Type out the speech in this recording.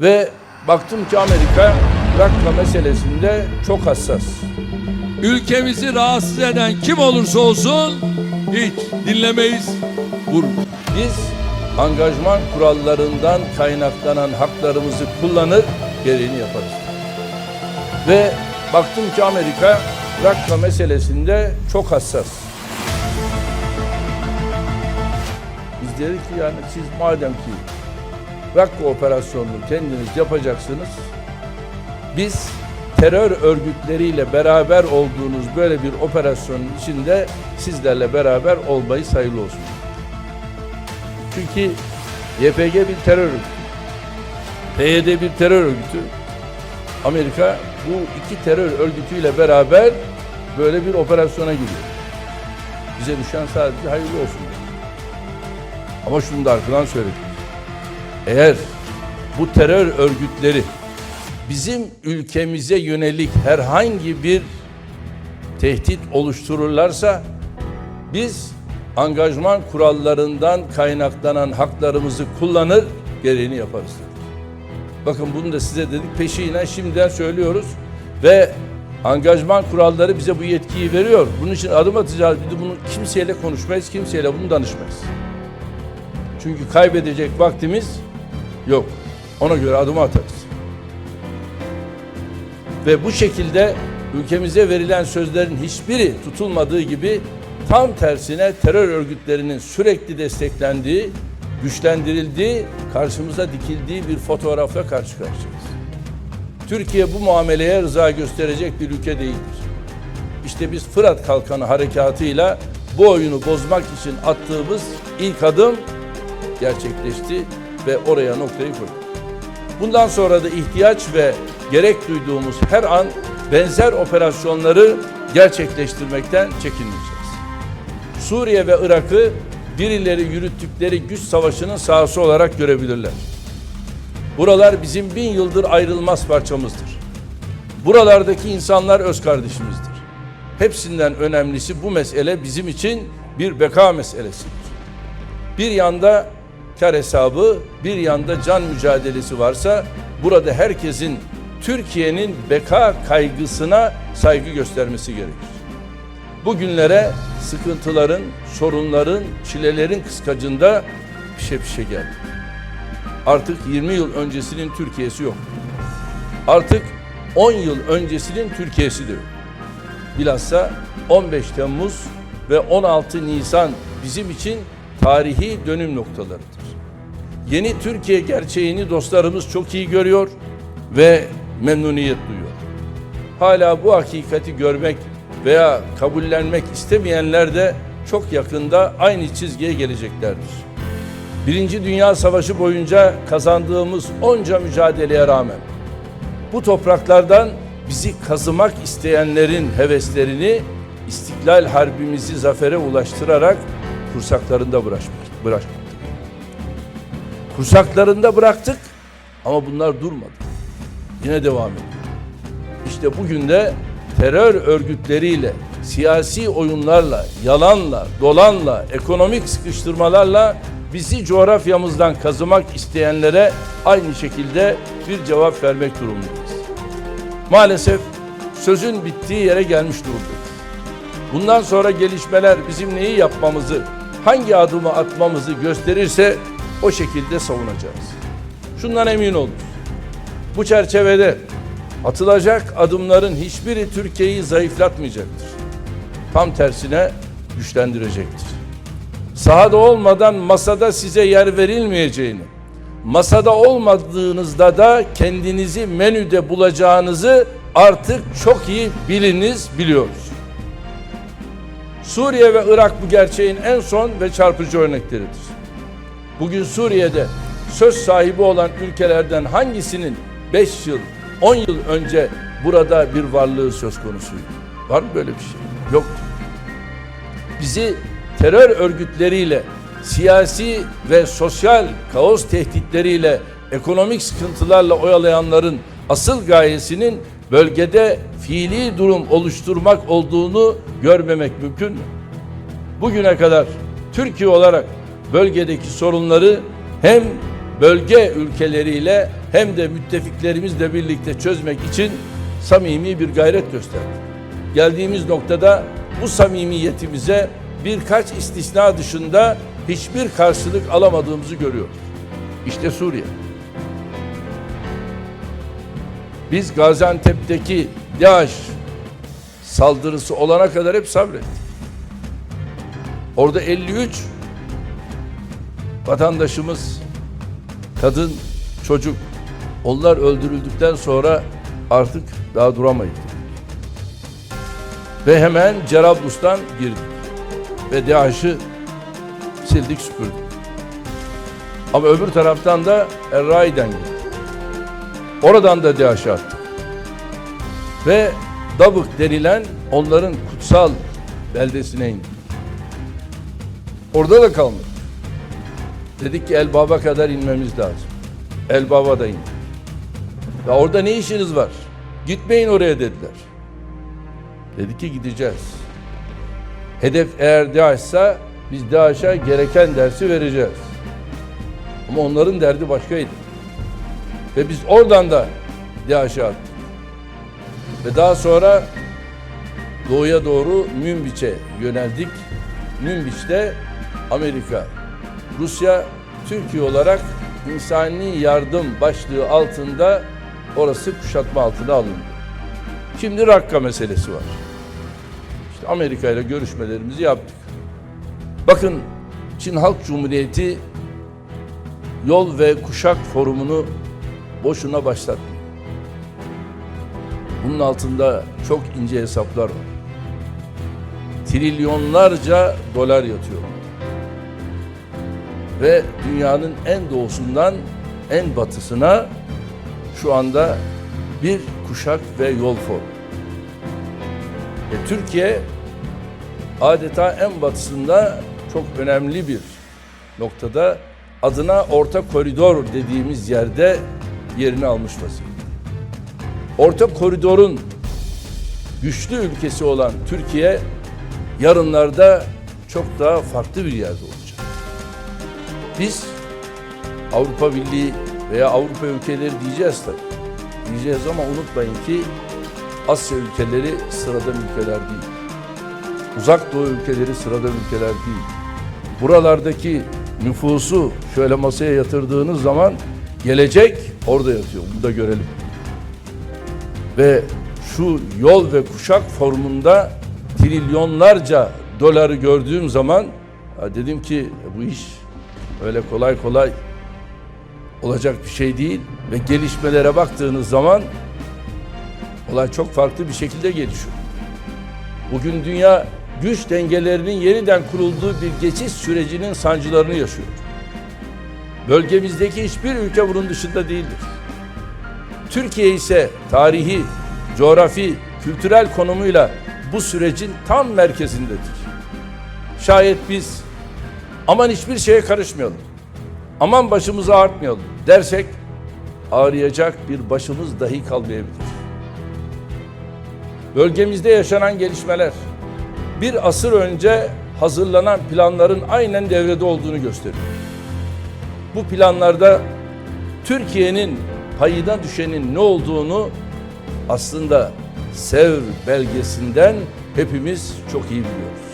Ve baktım ki Amerika Rakka meselesinde çok hassas. Ülkemizi rahatsız eden kim olursa olsun hiç dinlemeyiz, vurmayız. Biz angajman kurallarından kaynaklanan haklarımızı kullanır, gereğini yaparız. Ve baktım ki Amerika Rakka meselesinde çok hassas. Biz dedik ki yani siz madem ki Rakka operasyonunu kendiniz yapacaksınız, biz terör örgütleriyle beraber olduğunuz böyle bir operasyonun içinde sizlerle beraber olmayı hayırlı olsun. Çünkü YPG bir terör örgütü. PYD bir terör örgütü. Amerika bu iki terör örgütüyle beraber böyle bir operasyona giriyor. Bize düşen sadece hayırlı olsun. Ama şunu da arkadan söyledim. Eğer bu terör örgütleri bizim ülkemize yönelik herhangi bir tehdit oluştururlarsa biz angajman kurallarından kaynaklanan haklarımızı kullanır, gereğini yaparız. Bakın bunu da size dedik peşiyle şimdiden söylüyoruz ve angajman kuralları bize bu yetkiyi veriyor. Bunun için adım atacağız. Bir de bunu kimseyle konuşmayız, kimseyle bunu danışmayız. Çünkü kaybedecek vaktimiz yok. Ona göre adım atarız. Ve bu şekilde ülkemize verilen sözlerin hiçbiri tutulmadığı gibi tam tersine terör örgütlerinin sürekli desteklendiği, güçlendirildiği, karşımıza dikildiği bir fotoğrafla karşı karşıyayız. Türkiye bu muameleye rıza gösterecek bir ülke değildir. İşte biz Fırat Kalkanı harekatıyla bu oyunu bozmak için attığımız ilk adım gerçekleşti ve oraya noktayı koyduk. Bundan sonra da ihtiyaç ve gerek duyduğumuz her an benzer operasyonları gerçekleştirmekten çekinmeyeceğiz. Suriye ve Irak'ı birileri yürüttükleri güç savaşının sahası olarak görebilirler. Buralar bizim bin yıldır ayrılmaz parçamızdır. Buralardaki insanlar öz kardeşimizdir. Hepsinden önemlisi bu mesele bizim için bir beka meselesidir. Bir yanda kar hesabı, bir yanda can mücadelesi varsa burada herkesin Türkiye'nin beka kaygısına saygı göstermesi gerekir. Bugünlere sıkıntıların, sorunların, çilelerin kıskacında pişe pişe geldi. Artık 20 yıl öncesinin Türkiye'si yok. Artık 10 yıl öncesinin Türkiye'si de yok. Bilhassa 15 Temmuz ve 16 Nisan bizim için tarihi dönüm noktalarıdır. Yeni Türkiye gerçeğini dostlarımız çok iyi görüyor ve memnuniyet duyuyor. Hala bu hakikati görmek veya kabullenmek istemeyenler de çok yakında aynı çizgiye geleceklerdir. Birinci Dünya Savaşı boyunca kazandığımız onca mücadeleye rağmen bu topraklardan bizi kazımak isteyenlerin heveslerini İstiklal Harbimizi zafere ulaştırarak kursaklarında bıraktık. bıraktık. Kursaklarında bıraktık ama bunlar durmadı. Yine devam ediyor. İşte bugün de terör örgütleriyle, siyasi oyunlarla, yalanla, dolanla, ekonomik sıkıştırmalarla bizi coğrafyamızdan kazımak isteyenlere aynı şekilde bir cevap vermek durumundayız. Maalesef sözün bittiği yere gelmiş durumdayız. Bundan sonra gelişmeler bizim neyi yapmamızı, hangi adımı atmamızı gösterirse o şekilde savunacağız. Şundan emin olun. Bu çerçevede atılacak adımların hiçbiri Türkiye'yi zayıflatmayacaktır. Tam tersine güçlendirecektir. Sahada olmadan masada size yer verilmeyeceğini, masada olmadığınızda da kendinizi menüde bulacağınızı artık çok iyi biliniz, biliyoruz. Suriye ve Irak bu gerçeğin en son ve çarpıcı örnekleridir. Bugün Suriye'de söz sahibi olan ülkelerden hangisinin 5 yıl, 10 yıl önce burada bir varlığı söz konusuydu? Var mı böyle bir şey? Yok. Bizi terör örgütleriyle, siyasi ve sosyal kaos tehditleriyle, ekonomik sıkıntılarla oyalayanların asıl gayesinin bölgede fiili durum oluşturmak olduğunu görmemek mümkün mü? Bugüne kadar Türkiye olarak bölgedeki sorunları hem bölge ülkeleriyle hem de müttefiklerimizle birlikte çözmek için samimi bir gayret gösterdik. Geldiğimiz noktada bu samimiyetimize birkaç istisna dışında hiçbir karşılık alamadığımızı görüyoruz. İşte Suriye. Biz Gaziantep'teki DAEŞ saldırısı olana kadar hep sabrettik. Orada 53 vatandaşımız, kadın, çocuk, onlar öldürüldükten sonra artık daha duramayız. Ve hemen Cerablus'tan girdik. Ve DAEŞ'ı sildik süpürdük. Ama öbür taraftan da Errai'den girdik. Oradan da DAEŞ'e attık. Ve Dabık denilen onların kutsal beldesine indik. Orada da kalmadık. Dedik ki Elbab'a kadar inmemiz lazım. Elbab'a da indik. Ya orada ne işiniz var? Gitmeyin oraya dediler. Dedik ki gideceğiz. Hedef eğer DAEŞ'sa biz DAEŞ'e gereken dersi vereceğiz. Ama onların derdi başkaydı. Ve biz oradan da DAEŞ'e attık. Ve daha sonra doğuya doğru Münbiç'e yöneldik. Münbiç'te Amerika, Rusya, Türkiye olarak insani yardım başlığı altında orası kuşatma altına alındı. Şimdi Rakka meselesi var. İşte Amerika ile görüşmelerimizi yaptık. Bakın Çin Halk Cumhuriyeti Yol ve Kuşak Forumunu boşuna başlatmıyor. Bunun altında çok ince hesaplar var. Trilyonlarca dolar yatıyor. Ve dünyanın en doğusundan en batısına şu anda bir kuşak ve yol formu. E, Türkiye adeta en batısında çok önemli bir noktada adına orta koridor dediğimiz yerde yerini almış vaziyette. Orta koridorun güçlü ülkesi olan Türkiye yarınlarda çok daha farklı bir yerde olacak. Biz Avrupa Birliği veya Avrupa ülkeleri diyeceğiz tabii. Diyeceğiz ama unutmayın ki Asya ülkeleri sıradan ülkeler değil. Uzak Doğu ülkeleri sıradan ülkeler değil. Buralardaki nüfusu şöyle masaya yatırdığınız zaman gelecek orada yatıyor. Bunu da görelim. Ve şu yol ve kuşak formunda trilyonlarca doları gördüğüm zaman dedim ki bu iş öyle kolay kolay olacak bir şey değil ve gelişmelere baktığınız zaman olay çok farklı bir şekilde gelişiyor. Bugün dünya güç dengelerinin yeniden kurulduğu bir geçiş sürecinin sancılarını yaşıyor. Bölgemizdeki hiçbir ülke bunun dışında değildir. Türkiye ise tarihi, coğrafi, kültürel konumuyla bu sürecin tam merkezindedir. Şayet biz aman hiçbir şeye karışmayalım, aman başımızı ağrıtmayalım dersek ağrıyacak bir başımız dahi kalmayabilir. Bölgemizde yaşanan gelişmeler bir asır önce hazırlanan planların aynen devrede olduğunu gösteriyor. Bu planlarda Türkiye'nin payına düşenin ne olduğunu aslında Sevr belgesinden hepimiz çok iyi biliyoruz.